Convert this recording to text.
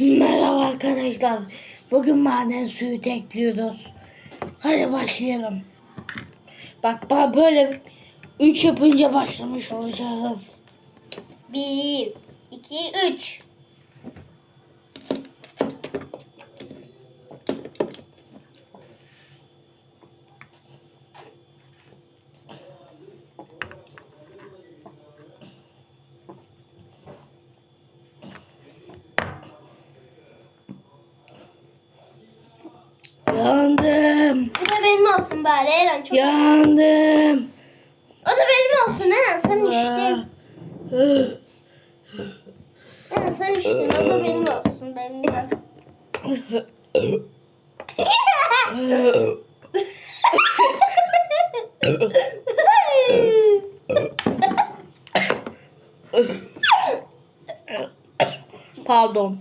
Merhaba arkadaşlar. Bugün maden suyu tekliyoruz. Hadi başlayalım. Bak böyle 3 yapınca başlamış olacağız. Bir, iki, üç. Yandım. Bu da benim olsun bari Eren. Çok... Yandım. O da benim olsun Eren. Sen içtin. Eren sen içtin. O da benim olsun. Benim de. Pardon.